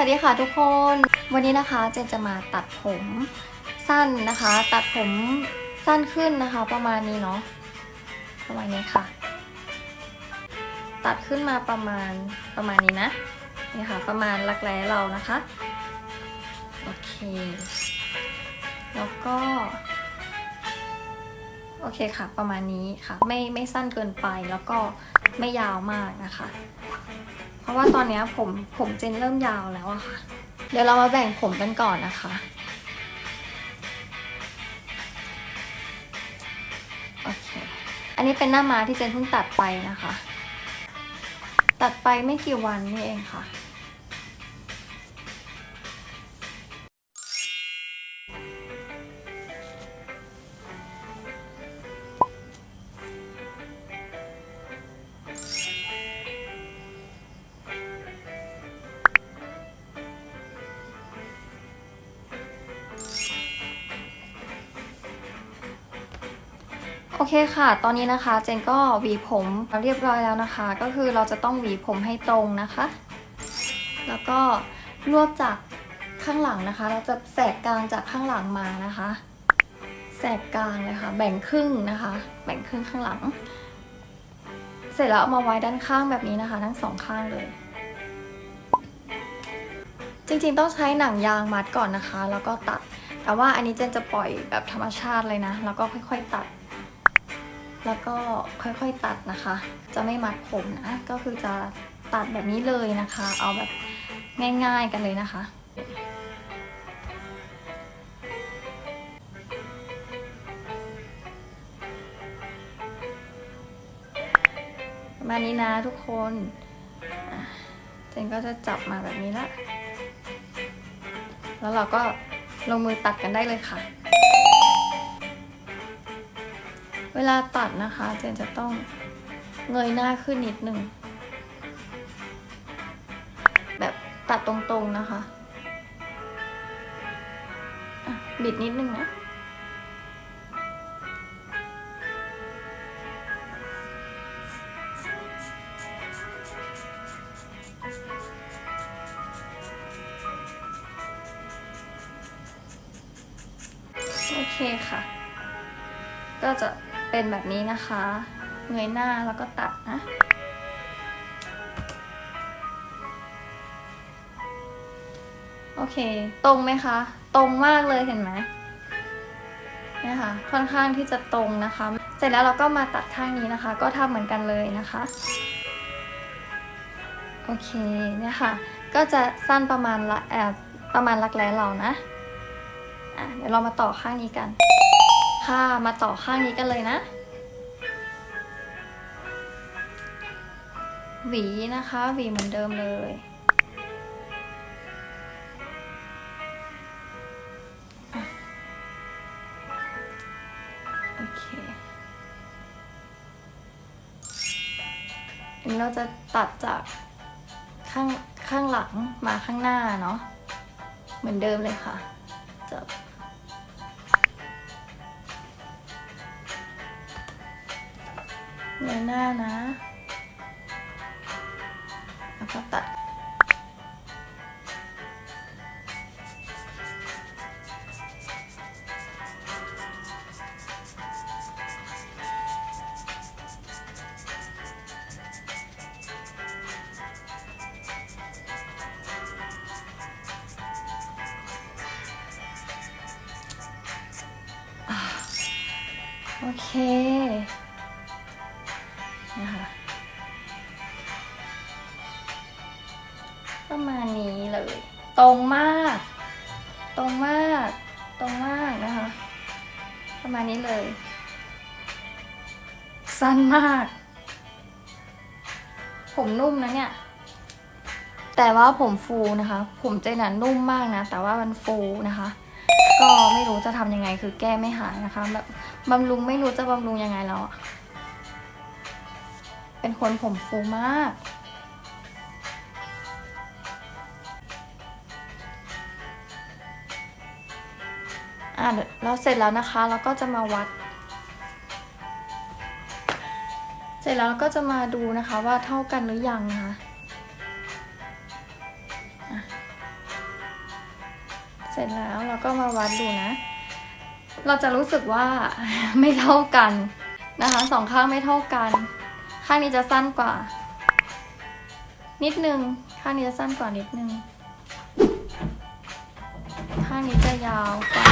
วัสดีค่ะทุกคน วันนี้นะคะเจนจะมาตัดผมสั้นนะคะ ตัดผมสั้นขึ้นนะคะ ประมาณนี้เนาะประมาณนี้ค่ะ ตัดขึ้นมาประมาณประมาณนี้นะนี่ค่ะ ประมาณรักแร้เรานะคะโอเค แล้วก็โอเคค่ะ ประมาณนี้ค่ะ ไม่ไม่สั้นเกินไปแล้วก็ไม่ยาวมากนะคะ ราะว่าตอนนี้ผมผมเจนเริ่มยาวแล้วอะค่ะ เดี๋ยวเรามาแบ่งผมกันก่อนนะคะ โอเค อันนี้เป็นหน้าม้าที่เจนเพิ่งตัดไปนะคะ ตัดไปไม่กี่วันนี่เองค่ะ เคค่ะ ตอนนี้นะคะเจนก็หวีผมเรียบร้อยแล้วนะคะ ก็คือเราจะต้องหวีผมให้ตรงนะคะ แล้วก็รวบจากข้างหลังนะคะ เราจะแสกกลางจากข้างหลังมานะคะ แสกกลางเลยค่ะ แบ่งครึ่งนะคะ แบ่งครึ่งข้างหลัง เสร็จแล้วเอามาไว้ด้านข้างแบบนี้นะคะ ทั้งสองข้างเลย จริงๆต้องใช้หนังยางมัดก่อนนะคะ แล้วก็ตัด แต่ว่าอันนี้เจนจะปล่อยแบบธรรมชาติเลยนะ แล้วก็ค่อย ๆ ตัด แล้วก็ค่อยๆตัดนะคะ จะไม่มัดผมนะ ก็คือจะตัดแบบนี้เลยนะคะ เอาแบบง่ายๆกันเลยนะคะ ประมาณนี้นะทุกคนเจนก็จะจับมาแบบนี้ละ แล้วเราก็ลงมือตัดกันได้เลยค่ะ ลาตัดนะคะเจนจะต้องเงยหน้าขึ้นนิดนึง แบบตัดตรงๆนะคะะบิดนิดนึงนะโอเคค่ะ ก็จะ เป็นแบบนี้นะคะเงยหน้าแล้วก็ตัดนะโอเค ตรงไหมคะ ตรงมากเลยเห็นไหมเนี่ยค่ะ ค่อนข้างที่จะตรงนะคะ เสร็จแล้วเราก็มาตัดข้างนี้นะคะ ก็ทำเหมือนกันเลยนะคะ โอเค เนี่ยค่ะ ก็จะสั้นประมาณละแอบประมาณรักแร้เรานะ อะ เดี๋ยวเรามาต่อข้างนี้กัน ค่ะ มาต่อข้างนี้กันเลยนะ หวีนะคะ หวีเหมือนเดิมเลย โอเคอันนี้เราจะตัดจากข้างข้างหลังมาข้างหน้าเนาะ เหมือนเดิมเลยค่ะจับ เงยหน้านะแล้วก็ตัด โอเค ประมาณนี้เลย ตรงมาก ตรงมาก ตรงมากนะคะ ประมาณนี้เลย สั้นมาก ผมนุ่มนะเนี่ย แต่ว่าผมฟูนะคะ ผมเจนน่ะนุ่มมากนะ แต่ว่ามันฟูนะคะก็ไม่รู้จะทำยังไงคือแก้ไม่หายนะคะแบบบำรุงไม่รู้จะบำรุงยังไงแล้วอะเป็นคนผมฟูมาก อะเดี๋ยวเราเสร็จแล้วนะคะเราก็จะมาวัด เสร็จแล้วเราก็จะมาดูนะคะว่าเท่ากันหรือยังนะคะเสร็จแล้วเราก็มาวัดดูนะ เราจะรู้สึกว่าไม่เท่ากันนะคะสองข้างไม่เท่ากัน ข้างนี้จะสั้นกว่า นิดนึง ข้างนี้จะสั้นกว่านิดนึงางนี้จะยาวกว่า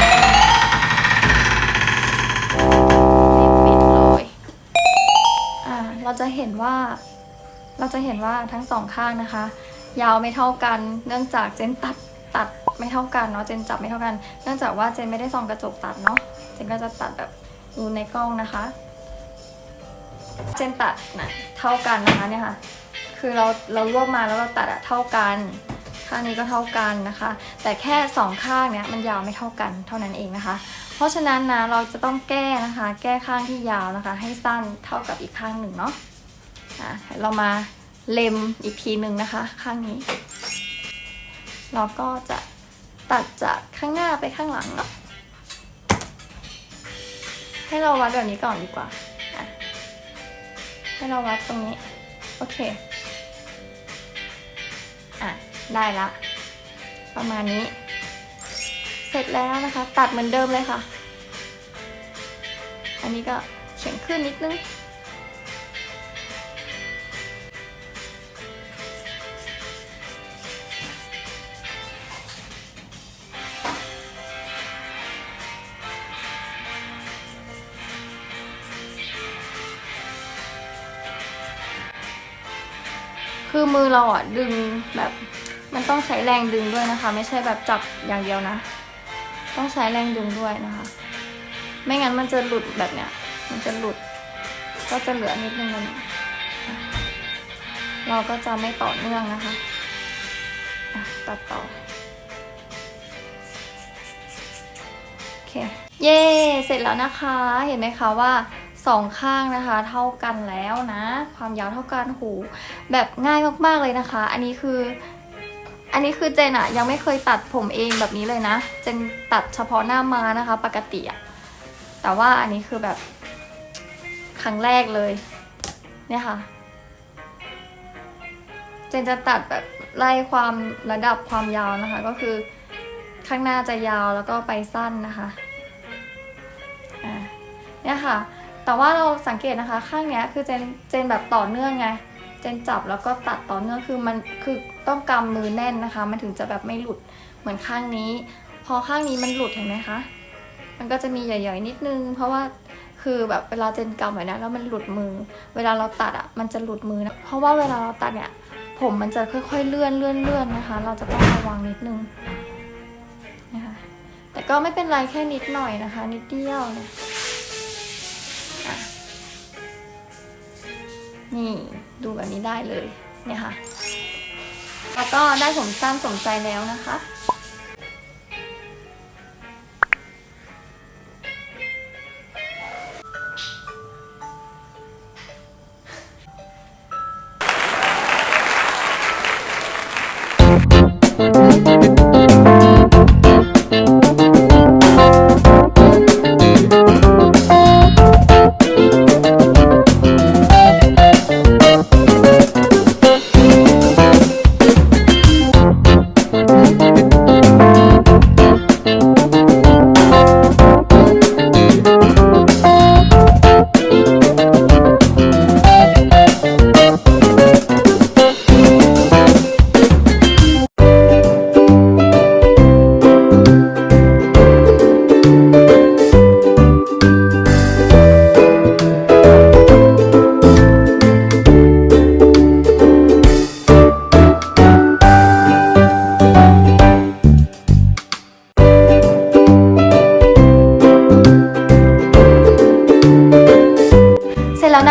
ไม่ปิดเลยอ่าเราจะเห็นว่า เราจะเห็นว่าทั้งสองข้างนะคะ ยาวไม่เท่ากัน เนื่องจากเจนตัดตัดไม่เท่ากันเนาะ เจนจับไม่เท่ากัน เนื่องจากว่าเจนไม่ได้ส่องกระจกตัดเนาะ เจนก็จะตัดแบบดูในกล้องนะคะ เจนตัดนะเท่ากันนะคะเนี่ยค่ะ คือเราเรารวบมาแล้วเราตัดอะเท่ากัน ข้างนี้ก็เท่ากันนะคะ แต่แค่สองข้างเนี้ยมันยาวไม่เท่ากันเท่านั้นเองนะคะ เพราะฉะนั้นนะเราจะต้องแก้นะคะ แก้ข้างที่ยาวนะคะ ให้สั้นเท่ากับอีกข้างหนึ่งเนาะอะเรามาเล็มอีกทีหนึ่งนะคะ ข้างนี้ เราก็จะตัดจากข้างหน้าไปข้างหลังเนาะให้เราวัดแบบนี้ก่อนดีกว่า ให้เราวัดตรงนี้ โอเค ได้ละ ประมาณนี้ เสร็จแล้วนะคะ ตัดเหมือนเดิมเลยค่ะ อันนี้ก็เฉียงขึ้นนิดนึงคือมือเราอะดึงแบบ มันต้องใช้แรงดึงด้วยนะคะ ไม่ใช่แบบจับอย่างเดียวนะ ต้องใช้แรงดึงด้วยนะคะ ไม่งั้นมันจะหลุดแบบเนี้ย มันจะหลุด ก็จะเหลือนิดนึงมันเราก็จะไม่ต่อเนื่องนะคะตัดต่อโอเคเย้เสร็จแล้วนะคะ เห็นไหมคะว่าสองข้างนะคะเท่ากันแล้วนะ ความยาวเท่ากันหูแบบง่ายมากๆเลยนะคะ อันนี้คือ อันนี้คือเจนอะยังไม่เคยตัดผมเองแบบนี้เลยนะ เจนตัดเฉพาะหน้ามานะคะ ปกติอะแต่ว่าอันนี้คือแบบครั้งแรกเลย เนี่ยค่ะ เจนจะตัดแบบไล่ความระดับความยาวนะคะ ก็คือข้างหน้าจะยาวแล้วก็ไปสั้นนะคะอ่าเนี่ยค่ะ แต่ว่าเราสังเกตนะคะ ข้างเนี้ยคือเจนเจนแบบต่อเนื่องไง เจนจับแล้วก็ตัดต่อเนื่องคือมันคือ ต้องกำมือแน่นนะคะ มันถึงจะแบบไม่หลุดเหมือนข้างนี้ พอข้างนี้มันหลุดเห็นไหมคะ มันก็จะมีใหย่ๆนิดนึง เพราะว่าคือแบบเวลาเจนกำไว้นะแล้วมันหลุดมือ เวลาเราตัดอะมันจะหลุดมือนะเพราะว่าเวลาเราตัดเนี่ยผมมันจะค่อยๆเลื่อนเลื่อนเลื่อนนะคะ เราจะต้องระวังนิดนึงนะคะแต่ก็ไม่เป็นไรแค่นิดหน่อยนะคะ นิดเดียวเนี่ยอะนี่ดูแบบนี้ได้เลยเนี่ยค่ะ แล้วก็ได้ผมสั้นสมใจแล้วนะคะ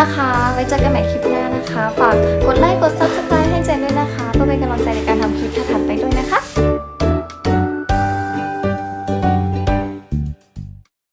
นะคะ ไว้เจอกันใหม่คลิปหน้านะคะ ฝากกดไลค์ กด subscribe